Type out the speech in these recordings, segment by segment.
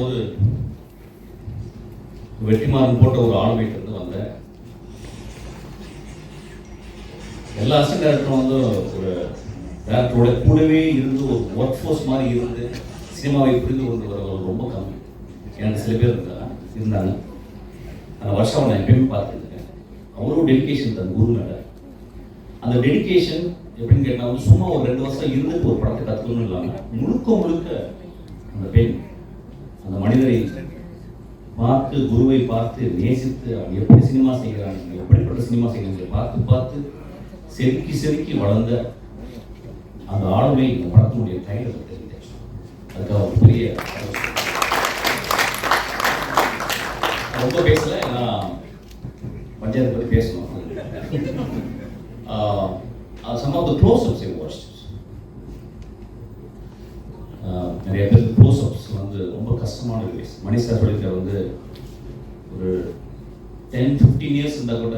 பார்க்கும்போது வெற்றிமாறன் போட்ட ஒரு ஆள் வீட்டிலிருந்து வந்தேன் எல்லா அசிஸ்டன்ட் டேரக்டரும் வந்து ஒரு டேரக்டரோட கூடவே இருந்து ஒரு ஒர்க் ஃபோர்ஸ் மாதிரி இருந்து சினிமாவை புரிந்து கொண்டு வரவர்கள் ரொம்ப கம்மி. எனக்கு சில பேர் இருந்தாங்க இருந்தாங்க. அந்த வருஷம் நான் எப்பயுமே பார்த்துருக்கேன். அவ்வளோ டெடிகேஷன் தன் குரு மேலே. அந்த டெடிகேஷன் எப்படின்னு கேட்டால் வந்து சும்மா ஒரு ரெண்டு வருஷம் இருந்துட்டு ஒரு படத்தை கற்றுக்கணும் இல்லாமல் முழுக்க முழுக்க அந்த பெயின் அந்த மனிதரை பார்த்து குருவை பார்த்து நேசித்து அவன் எப்படி சினிமா செய்கிறான் எப்படிப்பட்ட சினிமா செய்கிறான் பார்த்து பார்த்து செதுக்கி செதுக்கி வளர்ந்த அந்த ஆளுமை இந்த படத்தினுடைய டைலர் தெரியுது அதுக்காக ஒரு பெரிய ரொம்ப பேசல ஏன்னா பஞ்சாயத்து பற்றி பேசணும். Some of the close ups I watch நிறைய பேர் ரொம்ப கஷ்டமான ரிலீஸ் மணி சார் வந்து ஒரு டென் ஃபிஃப்டீன் இயர்ஸ் இருந்தால் கூட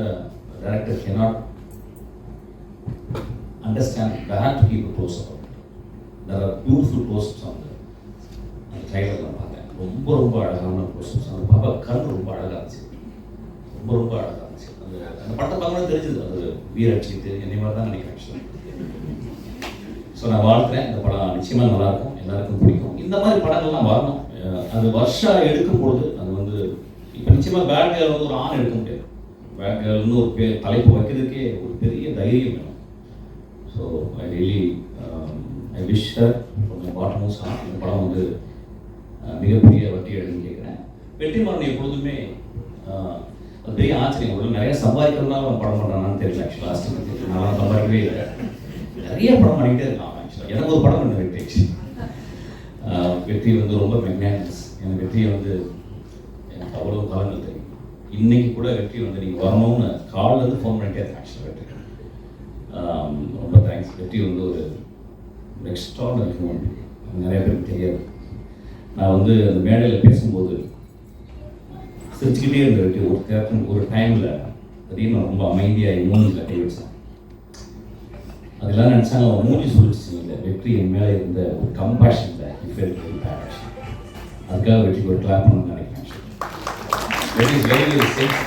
director cannot understand they to keep close a close or beautiful posts அந்த அந்த ட்ரைலர்லாம் பார்த்தேன். ரொம்ப ரொம்ப அழகான close அந்த பாபா கண் ரொம்ப அழகாக இருந்துச்சு. ரொம்ப ரொம்ப அழகாக இருந்துச்சு. அந்த அந்த படத்தை பார்க்கணும் தெரிஞ்சது. அது வீரட்சித்து என்னை மாதிரி தான் நினைக்கிறேன். ஆக்சுவலாக ஸோ நான் வாழ்த்துறேன். இந்த படம் நிச்சயமாக நல்லாயிருக்கும். எல்லாருக்கும் பிடிக்கும். இந்த மாதிரி படங்கள்லாம் வரணும். அது வருஷம் எடுக்கும் பொழுது அது வந்து இப்போ நிச்சயமாக பேட் கேர்ள் வந்து ஒரு ஆண் எடுக்க முடியாது. பேட் கேர்ள்னு ஒரு பே தலைப்பு வைக்கிறதுக்கே ஒரு பெரிய தைரியம் வேணும். So I really I wish கொஞ்சம் பாட்டம் ஹார்ட் இந்த படம் வந்து மிகப்பெரிய வட்டி எடுன்னு கேட்குறேன் வெற்றிமாறன் எப்பொழுதுமே அது பெரிய ஆச்சரியம். நிறைய சம்பாதிக்கிறதுனால படம் பண்ணுறான்னு தெரியல ஆக்சுவலாக நான் சம்பாதிக்கவே இல்லை. நிறைய படம் பண்ணிக்கிட்டே இருக்கான் ஆக்சுவலாக எனக்கு ஒரு படம் பண்ண வெற்றி வெற்றி வந்து ரொம்ப மெக்னானிஸ் எனக்கு வெற்றியை வந்து எனக்கு அவ்வளோ காலங்கள் தெரியும். இன்னைக்கு கூட வெற்றி வந்து நீங்கள் வரணும்னு காலில் இருந்து ஃபோன் பண்ணிட்டே இருக்கேன் ஆக்சுவலாக வெற்றி. ரொம்ப தேங்க்ஸ் வெற்றி வந்து ஒரு எக்ஸ்ட்ராடனரி ஹியூமன் நிறைய பேருக்கு தெரியாது. நான் வந்து அந்த மேடையில் பேசும்போது சிரிச்சுக்கிட்டே இருந்த வெற்றி. ஒரு தேட்டர் ஒரு டைமில் திடீர்னு ரொம்ப அமைதியாக மூஞ்சில் கை வச்சேன். அதெல்லாம் நினச்சாங்க அவன் மூஞ்சி சொல்லிச்சு இல்லை வெற்றி என் மேலே இருந்த ஒரு கம்பேஷன் ஃபெல் அதுக்காக வெற்றி ஒரு கிளாப் பண்ணணும்னு நினைக்கிறேன் very very safe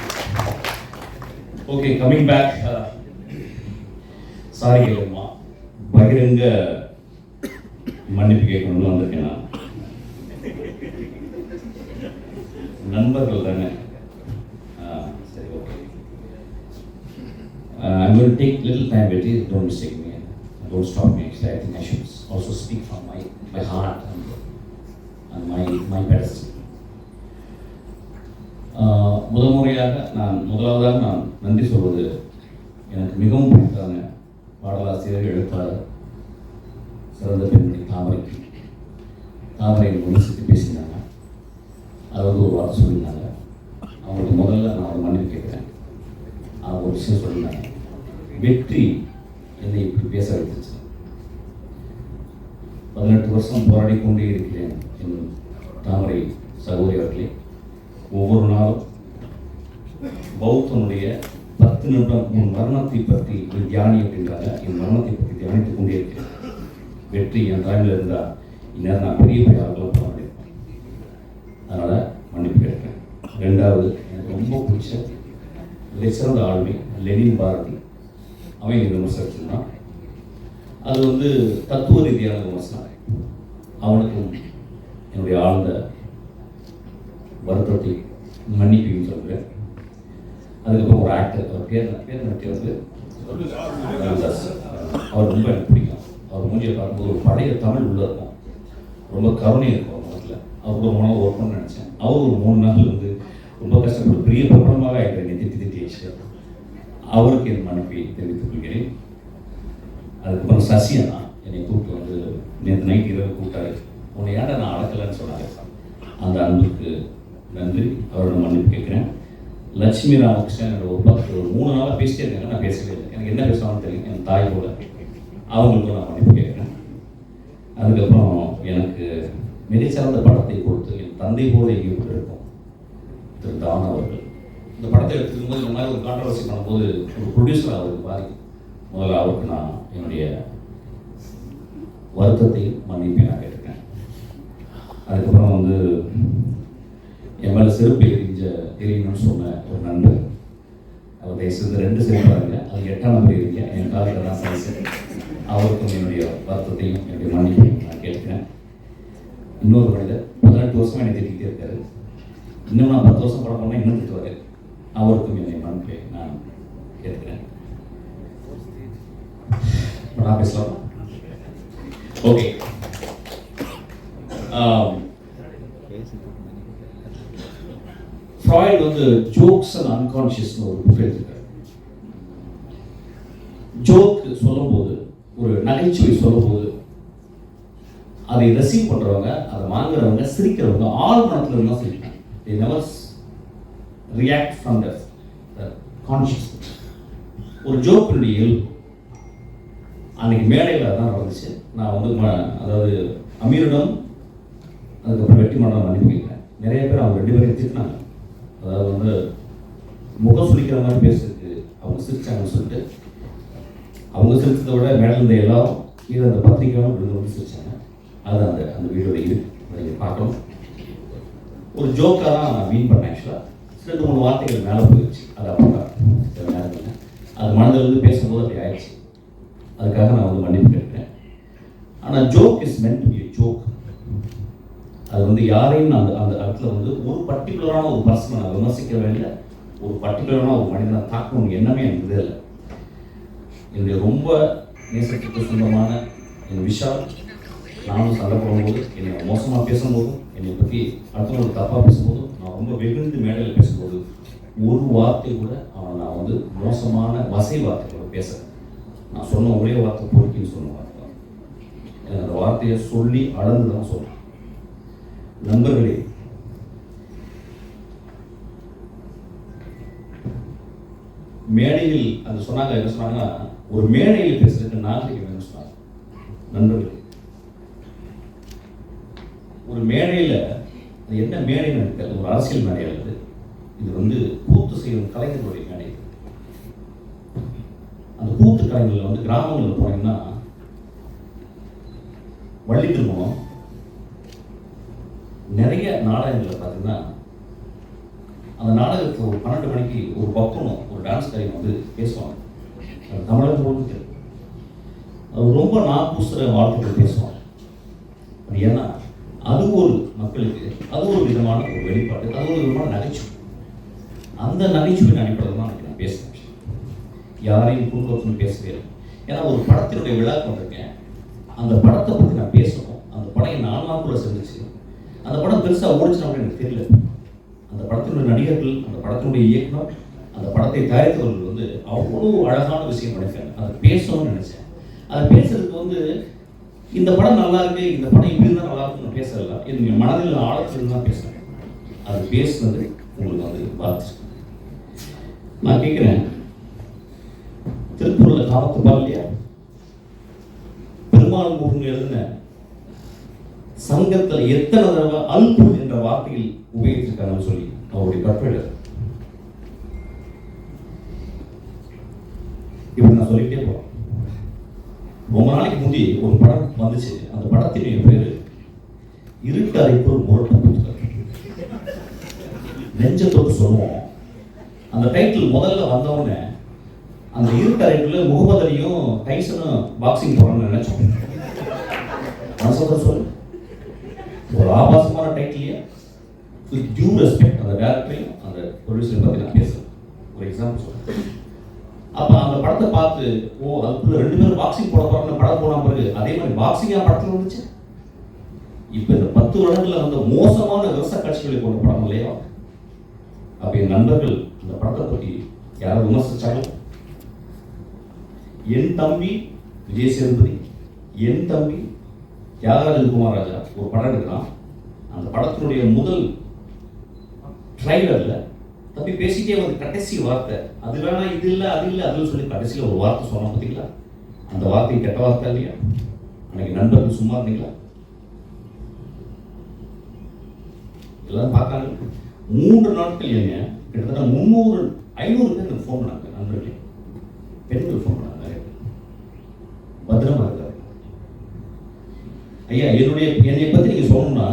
okay coming back sorry கேளுமா பகிரங்க மன்னிப்பு கேட்கணும்னு வந்திருக்கேன் நான். நண்பர்கள் தானே? சரி okay I will take little time little don't mistake those topics that I think I should also speak from my, my heart and, and my, my pedestal. Uh, முதல் முறையாக நான் முதலாவதாக நான் நன்றி சொல்வது எனக்கு மிகவும் பிடித்தான பாடலாசிரியர் எழுத்தாளர் சிறந்த பெண்மணி தாமரைக்கு. தாமரை விமர்சித்து பேசினாங்க. அது வந்து ஒரு வார்த்தை சொல்லியிருந்தாங்க. அவங்களுக்கு முதல்ல நான் ஒரு மன்னிப்பு கேட்குறேன். அவங்க ஒரு விஷயம் சொல்லியிருந்தாங்க. வெற்றி என்னை இப்படி பேச வைத்துச்சு. பதினெட்டு வருஷம் போராடி கொண்டே இருக்கிறேன் என் தாமரை சகோதரி அவர்களே. ஒவ்வொரு நாளும் பௌத்தனுடைய பத்து நிமிடம் என் மரணத்தை பற்றி என் தியானி அப்படின்றாங்க. என் மரணத்தை பற்றி தியானித்துக் கொண்டே இருக்கிறேன். வெற்றி என் தாய்மையில் இருந்தால் இந்நேரம் நான் பெரிய பெரிய ஆளுகளாக பண்ண முடியும் அதனால் மன்னிப்பு கேட்கிறேன். ரெண்டாவது எனக்கு ரொம்ப பிடிச்ச சிறந்த ஆளுமை லெனின் பாரதி. அவன் இந்த விமர்சனம் அது வந்து தத்துவ ரீதியான விமர்சனம். அவனுக்கும் என்னுடைய ஆழ்ந்த வருத்தத்தை மன்னிப்பையும் சொல்கிறேன் அதுக்கப்புறம் ஒரு ஆக்டர் அவர் பேர் பேர் நட்டி வந்து அவர் ரொம்ப எனக்கு பிடிக்கும். அவர் மூஞ்சியை பார்க்கும்போது ஒரு பழைய தமிழ் உள்ள இருக்கும். ரொம்ப கருணை இருக்கும் அவர் முகத்தில். அவர் ஒரு மனம் ஒர்க் பண்ண நினச்சேன். அவர் ஒரு மூணு நாள் வந்து ரொம்ப கஷ்டப்பட்டு பெரிய பிரபலமாக ஆகிட்டார் திட்டி திட்டி ஆச்சு அவருக்கு என் மனைவி தெரிவித்துக் கொள்கிறேன். அதுக்கப்புறம் சசி அண்ணா என்னை கூப்பிட்டு வந்து நேற்று நைட் இரவு கூப்பிட்டாரு. உன்னை ஏன்டா நான் அடக்கலைன்னு சொன்னாரு? அந்த அன்புக்கு நன்றி. அவரோட மன்னிப்பு கேட்குறேன். லட்சுமி ராமகிருஷ்ணன் என்னோட ஒரு ஒரு மூணு நாளாக பேசிட்டே இருக்காங்க. நான் பேசவே இல்லை. எனக்கு என்ன பேசணும்னு தெரியும் என் தாய் போல அவங்களுக்கும் நான் மன்னிப்பு கேட்குறேன். அதுக்கப்புறம் எனக்கு மிகச்சிறந்த படத்தை கொடுத்து என் தந்தை போல எங்கேயும் இருக்கும் திரு தான் அவர்கள் இந்த படத்தை எடுத்துக்கும் போது இந்த மாதிரி ஒரு கான்ட்ரவர்சி பண்ணும்போது ஒரு ப்ரொடியூசர் அவருக்கு பாதி முதல்ல அவருக்கு நான் என்னுடைய வருத்தத்தையும் மன்னிப்பை நான் கேட்டிருக்கேன். அதுக்கப்புறம் வந்து என் மேலே செருப்பு எரிஞ்ச எரியணும்னு சொன்ன ஒரு நண்பர் அவர் தயவுசெய்து ரெண்டு செருப்பு இருங்க அது எட்டாம் நம்பர் எரிங்க. என் காலத்தில் தான் சைஸ் அவருக்கும் என்னுடைய வருத்தத்தையும் என்னுடைய மன்னிப்பையும் நான் கேட்கிறேன் இன்னொரு மனிதர் பதினெட்டு வருஷமாக என்னை திட்டிகிட்டே இருக்காரு. இன்னும் நான் பத்து வருஷம் படம் பண்ணால் இன்னும் திட்டுவாரு. அவருக்கும் என்னை மன்னிப்பை நான் கேட்கிறேன் நான் பேசலாமா ஓகே ஃப்ராய்ட் வந்து ஜோக்ஸ் அண்ட் அன்கான்ஷியஸ்னு ஒரு புக் எழுதியிருக்காரு ஜோக் சொல்லும்போது ஒரு நகைச்சுவை சொல்லும்போது அதை ரெசீவ் பண்ணுறவங்க அதை வாங்குறவங்க சிரிக்கிறவங்க ஆள் மனத்தில் இருந்தால் சிரிக்கிறாங்க they never react from the conscious ஒரு ஜோக் இயல்பு. அன்னைக்கு மேடையில் தான் நடந்துச்சு. நான் வந்து ம- அதாவது அமீரிடம் அதுக்கப்புறம் வெற்றி மன்றம் மன்னிப்பு நிறைய பேர் அவங்க ரெண்டு பேரும் திட்டினாங்க. அதாவது வந்து முகம் சுழிக்கிற மாதிரி பேசுறதுக்கு அவங்க சிரிச்சாங்கன்னு சொல்லிட்டு அவங்க சிரிச்சதை விட மேடம் இருந்த எல்லாரும் கீழே அந்த பத்திரிக்கையும் விழுந்து வந்து சிரிச்சாங்க. அது அந்த அந்த வீடியோட இது பார்த்தோம் நீங்கள் பார்க்கணும். ஒரு ஜோக்காக தான் நான் மீன் பண்ணேன் ஆக்சுவலாக ரெண்டு மூணு வார்த்தைகள் மேலே போயிடுச்சு. அது அப்போ நேரத்தில் இல்லை. அது மனதிலிருந்து பேசும்போது அப்படி ஆயிடுச்சு. அதுக்காக நான் வந்து மன்னிப்பு கேட்கிறேன். ஆனால் joke is meant to be joke அது வந்து யாரையும் அந்த அந்த இடத்துல வந்து ஒரு பர்டிகுலரான ஒரு பர்சனை நான் விமர்சிக்க வேண்டிய ஒரு பர்டிகுலரான ஒரு மனிதனை தாக்கணும் எண்ணமே எனக்கு இது இல்லை. என்னுடைய ரொம்ப நேசத்துக்கு சொந்தமான என் விஷால் நானும் சண்டை போடும்போது என்னை மோசமாக பேசும்போதும் என்னை பற்றி அடுத்தவங்களுக்கு தப்பாக பேசும்போதும் ரொம்ப வெகுண்டு மேடையில் பேசும்போது ஒரு வார்த்தை கூட அவனை நான் வந்து மோசமான வசை வார்த்தை கூட பேச நான் சொன்ன ஒரே வார்த்தை பொறுக்கின்னு சொன்ன வார்த்தை. எனக்கு அந்த வார்த்தையை சொல்லி அளந்து தான் சொல்றேன். நண்பர்களே மேடையில் அது சொன்னாங்க என்ன சொன்னாங்கன்னா ஒரு மேடையில் பேசுறதுக்கு நாகரிகம் வேணும்னு சொன்னாங்க. நண்பர்களே ஒரு மேடையில் அது என்ன மேடைன்னு எனக்கு ஒரு அரசியல் மேடை இது இது வந்து கூத்து செய்யும் கலைஞர்களுடைய மேடை. அந்த கூத்து கலைஞர்கள் வந்து கிராமங்களில் போனீங்கன்னா வள்ளி திருமணம் நிறைய நாடகங்களில் பார்த்தீங்கன்னா அந்த நாடகத்தில் ஒரு பன்னெண்டு மணிக்கு ஒரு பப்பனும் ஒரு டான்ஸ் கலைஞர் வந்து பேசுவாங்க. அது தமிழகம் முழுக்க அவர் ரொம்ப நாக்கூசுற பேசுவாங்க. அது ஏன்னா அது ஒரு மக்களுக்கு அது ஒரு விதமான ஒரு வெளிப்பாடு அது ஒரு விதமான நகைச்சுவை. அந்த நகைச்சுவின் அடிப்படையில் தான் நான் பேசுகிறேன் யாரையும் குடும்பத்துன்னு பேசவே ஏன்னா ஒரு படத்தினுடைய விழா கொண்டிருக்கேன். அந்த படத்தை பற்றி நான் பேசணும். அந்த படம் என் ஆன்மாக்குள்ள செஞ்சிச்சு அந்த படம் பெருசாக ஓடிச்சுனா எனக்கு தெரியல. அந்த படத்தினுடைய நடிகர்கள் அந்த படத்தினுடைய இயக்குனர் அந்த படத்தை தயாரித்தவர்கள் வந்து அவ்வளோ அழகான விஷயம் நினைச்சாங்க அதை பேசணும்னு நினச்சேன். அதை பேசுறதுக்கு வந்து இந்த படம் நல்லா இருக்கு இந்த படம் இப்படி இருந்தால் நல்லா இருக்கும்னு பேசல இது மனதில் ஆழத்தில் தான் பேசுறேன் அது பேசுனது உங்களுக்கு வந்து பாதிச்சு நான் கேட்குறேன் திருப்பூரில் காமத்து இல்லையா? பெருமாள் முருகன் எழுதின சங்கத்தில் எத்தனை தடவை அல்பு என்ற வார்த்தையில் உபயோகிச்சிருக்காங்கன்னு சொல்லி அவருடைய கட்டுரை இப்படி நான் சொல்லிட்டே போறேன். ரொம்ப நாளைக்கு முந்தி ஒரு படம் வந்துச்சு. அந்த படத்தினுடைய பேர் இருட்டு அறைக்குள் முரட்டு புத்தகம். நெஞ்சத்தோடு சொல்லுவோம். அந்த டைட்டில் முதல்ல வந்தவுடனே அந்த இருட்டு அறைக்குள்ள முகமது அலியும் டைசனும் பாக்ஸிங் போடணும்னு நினைச்சோம். மனசோட சொல்லு. ஒரு ஆபாசமான டைட்டிலே வித் டியூ ரெஸ்பெக்ட் அந்த டேரக்டரையும் அந்த ப்ரொடியூசரை பற்றி நான் பேசுகிறேன் ஒரு எக்ஸாம்பிள் சொல்கிறேன் அப்போ அந்த படத்தை பார்த்து ஓ அதுக்குள்ள ரெண்டு பேரும் பாக்ஸிங் போட பிறகு அதே மாதிரி பாக்ஸிங்கா படத்துல வந்துச்சு? இப்ப இந்த பத்து வருடங்கள்ல வந்த மோசமான விவசாய காட்சிகளை கொண்ட படம் இல்லையா? அப்ப என் நண்பர்கள் இந்த படத்தை பத்தி யாராவது விமர்சிச்சாலும் என் தம்பி விஜய் சேதுபதி என் தம்பி தியாகராஜன் குமார் ராஜா ஒரு படம் எடுக்கிறான். அந்த படத்தினுடைய முதல் ட்ரைலரில் தம்பி பேசிட்டே வந்து கடைசி வார்த்தை அது வேணா இது இல்லை அது இல்லை அதுன்னு சொல்லி கடைசியில் ஒரு வார்த்தை சொன்னோம் பார்த்தீங்களா அந்த வார்த்தை கெட்ட வார்த்தை இல்லையா? அன்னைக்கு நண்பர்கள் சும்மா இருந்தீங்களா? எல்லாரும் பார்த்தாங்க. மூன்று நாட்கள் இல்லைங்க. கிட்டத்தட்ட முந்நூறு ஐநூறு பேர் எனக்கு ஃபோன் பண்ணாங்க நண்பர்களே. பெண்கள் ஃபோன் பண்ணாங்க. நிறைய பத்திரமா இருக்காரு ஐயா என்னுடைய என்னை பற்றி நீங்கள் சொல்லணும்னா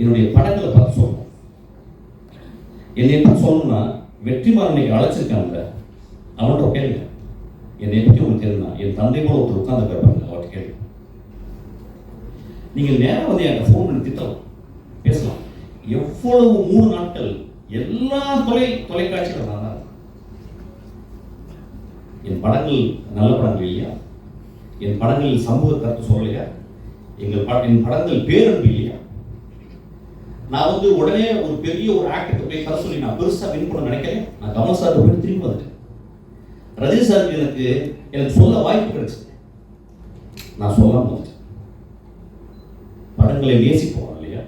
என்னுடைய படங்களை பார்த்து சொல்லணும். என்னை பற்றி சொல்லணும்னா வெற்றிமாறன் இன்னைக்கு அவன்கிட்ட கேளுங்க. என்னை பற்றி உங்களுக்கு தெரியுமா? என் தந்தை கூட ஒருத்தர் உட்கார்ந்து கேட்பாங்க வார்த்தைகள் நீங்கள் நேரா வந்து என்கிட்ட ஃபோன் பண்ணி திட்டலாம் பேசலாம். எவ்வளவு மூணு நாட்கள் எல்லா தொலை தொலைக்காட்சிகள் நான் என் படங்கள் நல்ல படங்கள் இல்லையா? என் படங்கள் சமூக கருத்து சொல்லலையா எங்கள் பட என் படங்கள் பேரன்பு இல்லையா? நான் வந்து உடனே ஒரு பெரிய ஒரு ஆக்டர் போய் கதை சொல்லி நான் பெருசா வின் பண்ண நினைக்கிறேன் நான் கமல் சார் போய் திரும்பி வந்துட்டேன். ரஜினி சார் எனக்கு எனக்கு சொல்ல வாய்ப்பு கிடைச்சிது நான் சொல்ல வந்துட்டேன் படங்களை நேசிப்போம் இல்லையா?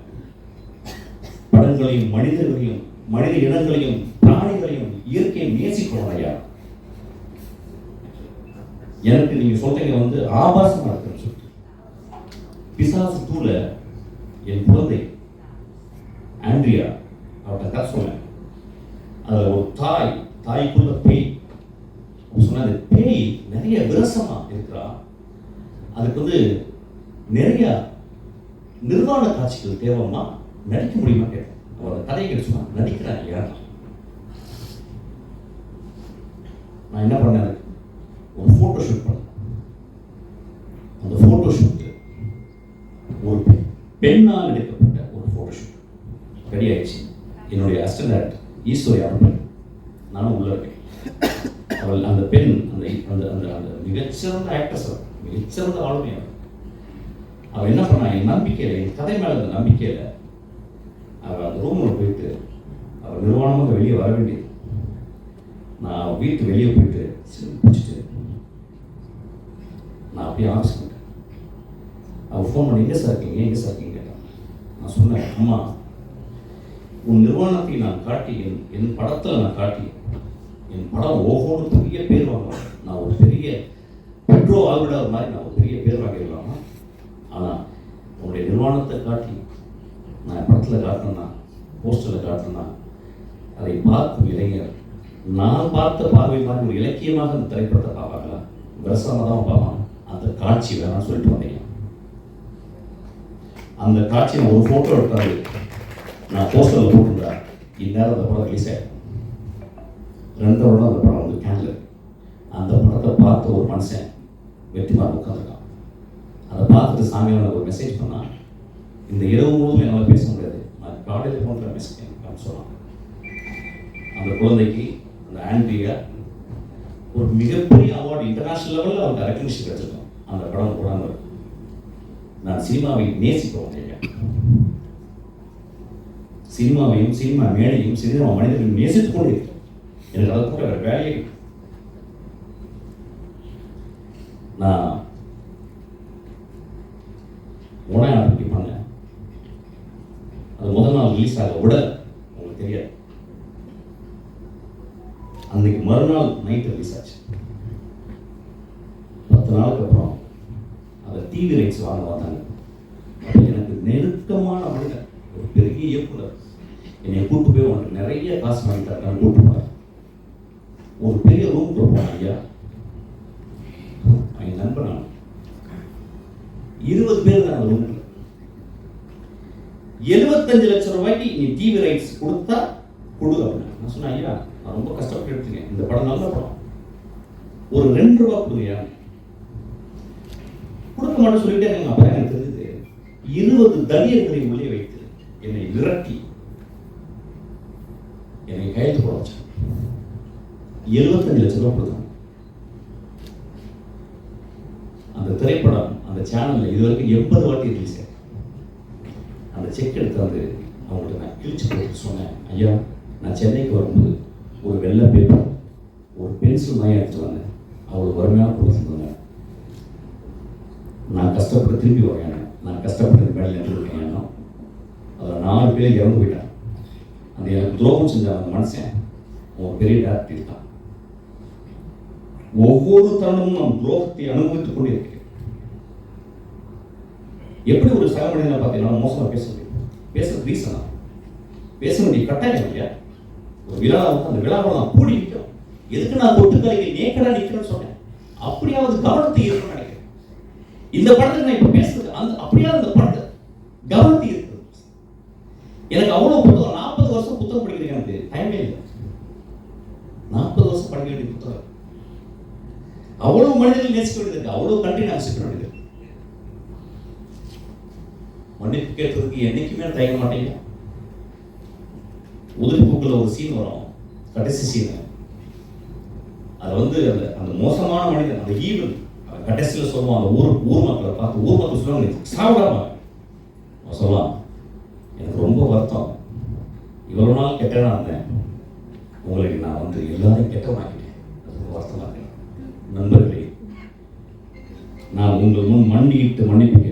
படங்களையும் மனிதர்களையும் மனித இனங்களையும் பிராணிகளையும் இயற்கையை நேசிப்போம் ஐயா. எனக்கு நீங்க சொல்றீங்க வந்து ஆபாசமா இருக்குன்னு சொல்லிட்டு. பிசாசு தூள என் குழந்தை ஆண்ட்ரியா அவர்கிட்ட கதை சொன்னேன். அதுல ஒரு தாய் தாய்க்குள்ள பேய். அவன் சொன்னா பேய் நிறைய விரசமா இருக்கிறா. அதுக்கு வந்து நிறைய நிர்வாண காட்சிகள் தேவைன்னா நடிக்க முடியுமா கேட்டேன். அவரோட கதையை கிடைச்சுமா நடிக்கிறார் யார்? நான் என்ன பண்ணேன்? ஒரு ஃபோட்டோ ஷூட் பண்ணேன். அந்த ஃபோட்டோ ஷூட் ஒரு பெண் பெண்ணால் எடுக்கப்பட்ட ஒரு ஃபோட்டோ ஷூட் ரெடி ஆயிடுச்சு. என்னுடைய அஸ்டண்ட் ஈஸ்வரி அவர்கள் நானும் உள்ள இருக்கேன். அவள் அந்த பெண் அந்த அந்த அந்த அந்த மிகச்சிறந்த ஆக்ட்ரஸ் அவர் சிறந்த ஆளுமை அவள் என்ன பண்ணா? என் நம்பிக்கையில் என் கதை மேலே இருந்த நம்பிக்கையில் அவள் அந்த ரூமில் போயிட்டு அவள் நிர்வாணமாக வெளியே வர வேண்டியது. நான் அவள் வீட்டு வெளியே போயிட்டு பிடிச்சிட்டு நான் அப்படியே ஆஃபீஸ் பண்ணிட்டேன் அவள் ஃபோன் பண்ணி எங்கே சார் இருக்கீங்க? எங்கே சார் இருக்கீங்க கேட்டான். நான் சொன்னேன் அம்மா உன் நிர்வாணத்தை நான் காட்டி என் என் படத்தில் நான் காட்டி என் படம் ஓஹோன்னு பெரிய பேர் வாங்க நான் ஒரு பெரிய மெட்ரோ ஆகிடாத மாதிரி நான் பெரிய பேர் வாங்கிடலாமா ஆனால் உன்னுடைய நிர்வாணத்தை காட்டி நான் படத்தில் காட்டினேன்னா போஸ்டரில் காட்டினேன்னா அதை பார்க்கும் இளைஞர் நான் பார்த்த பார்வை மாதிரி ஒரு இலக்கியமாக அந்த திரைப்படத்தை பார்ப்பாங்களா? விரசமாக தான் பார்ப்பாங்க. அந்த காட்சி வேணாம்னு சொல்லிட்டு வந்தீங்க. அந்த காட்சியை ஒரு ஃபோட்டோ எடுத்தாரு நான் போஸ்டரில் போட்டிருந்தா இந்நேரம் அந்த படம் ரிலீஸ் ஆகிடும் ரெண்டு வருடம் அந்த படம் வந்து கேன்ல அந்த படத்தை பார்த்த ஒரு மனுஷன் வெற்றிமாறு உட்காந்துருக்கான் அதை பார்த்துட்டு சாமி அவனுக்கு ஒரு மெசேஜ் பண்ணான் இந்த இரவு முழுவதும் என்னால் பேச முடியாது. நான் காலையில் போன்ற மெசேஜ் எனக்கு சொன்னான் அந்த குழந்தைக்கு அந்த ஆண்ட்ரியா ஒரு மிகப்பெரிய அவார்டு இன்டர்நேஷனல் லெவலில் அவருக்கு ரெக்கக்னிஷன் கிடைச்சிருக்கும். அந்த படம் கூட நான் சினிமாவை நேசிப்பவன் ஐயா சினிமாவையும் சினிமா மேடையும் சினிமா மனிதர்கள் நேசித்துக் கொண்டு எனக்கு அதை கூட வேற வேலையே இல்லை. நான் உணவு ஆரம்பிப்பாங்க அது முதல் நாள் ரிலீஸ் ஆக விட உங்களுக்கு தெரியாது. அன்னைக்கு மறுநாள் நைட் ரிலீஸ் ஆச்சு. பத்து நாளுக்கு அப்புறம் அதை டிவி ரைட்ஸ் வாங்க வந்தாங்க எனக்கு நெருக்கமான மனிதன் ஒரு பெரிய இயக்குனர். என்னை கூப்பிட்டு போய் உனக்கு நிறைய காசு வாங்கிட்டாரு நான் கூப்பிட்டு போனேன் ஒரு பெரிய ரூம் போனேன் ஐயா என் நண்பன் நான் இருபது பேர் தான் அந்த எழுபத்தஞ்சு லட்சம் ரூபாய்க்கு நீ டிவி ரைட்ஸ் கொடுத்தா கொடு அப்படின்னு. நான் சொன்னேன் ஐயா நான் ரொம்ப கஷ்டப்பட்டு இந்த படம் நல்ல படம். ஒரு ரெண்டு ரூபா கொடுங்கயா கொடுக்க மாட்டேன்னு சொல்லிட்டே இருக்காங்க அப்ப எனக்கு தெரிஞ்சது. இருபது தடியர்களை உள்ளே வைத்து என்னை விரட்டி என்னை கையெழுத்து போட வச்சாங்க. எழுபத்தஞ்சு லட்சம் ரூபாய் கொடுத்தாங்க அந்த திரைப்படம் அந்த சேனலில் இது வரைக்கும் எண்பது வாட்டி ரிலீஸ் அந்த செக் எடுத்து வந்து அவங்கள்ட்ட நான் கிழிச்சு போட்டு சொன்னேன் ஐயா நான் சென்னைக்கு வரும்போது ஒரு வெள்ளை பேப்பர் ஒரு பென்சில் தான் எடுத்துட்டு வந்தேன். அவ்வளோ வறுமையான கொடுத்துருந்தாங்க நான் கஷ்டப்பட்டு திரும்பி வரேன். நான் கஷ்டப்பட்டு வேலையில் எடுத்துருக்கேன் ஏன்னா அதில் நாலு பேர் இறந்து போயிட்டேன் அந்த எனக்கு துரோகம் செஞ்ச அந்த மனுஷன் அவங்க பெரிய டேரக்டர் இருக்கான் ஒவ்வொரு தருணமும் நம் துரோகத்தை அனுபவித்துக் கொண்டிருக்கேன். எப்படி ஒரு சக மனிதனை பார்த்தீங்கன்னா மோசமா பேச முடியும்? பேசுறது ரீசனா பேச வேண்டிய கட்டாயம் இல்லையா? ஒரு விழா வந்து அந்த விழாவை நான் கூடி நிற்கிறோம் எதுக்கு நான் கொட்டுக்கலைக்கு நேக்கடா நிற்கிறேன்னு சொன்னேன். அப்படியாவது கவனத்தை ஈர்க்கணும்னு நினைக்கிறேன். இந்த படத்துக்கு நான் இப்போ பேசுறது அந்த அப்படியாவது அந்த படத்தை கவனத்தை ஈர்க்கிறது. எனக்கு அவ்வளோ புத்தகம் நாற்பது வருஷம் புத்தகம் படிக்கிறேன் எனக்கு டைமே இல்லை. நாற்பது வருஷம் படிக்க வேண்டிய புத்தகம். அவ்வளவு மனிதர்கள் நேசிக்க வேண்டியது இருக்கு. அவ்வளவு கண்ட்ரி நான் வேண்டியது மன்னிப்பு கேட்கறதுக்கு என்றைக்குமே தயங்க மாட்டேங்க. உதிரி ஒரு சீன் வரும். கடைசி சீன் அது வந்து அந்த அந்த மோசமான மனிதன் அந்த ஈவன் கடைசியில் சொல்லுவான் அந்த ஊர் ஊர் மக்களை பார்த்து ஊர் மக்கள் சொல்லுவாங்க சாப்பிடாம சொல்லலாம் எனக்கு ரொம்ப வருத்தம். இவ்வளவு நாள் கெட்டனா இருந்தேன். உங்களுக்கு நான் வந்து எல்லாரையும் கெட்டவனாக்கிட்டேன். அது ரொம்ப இருக்கேன் நண்பர்களே நான் உங்கள் முன் மண்டியிட்டு மன்னிப்பு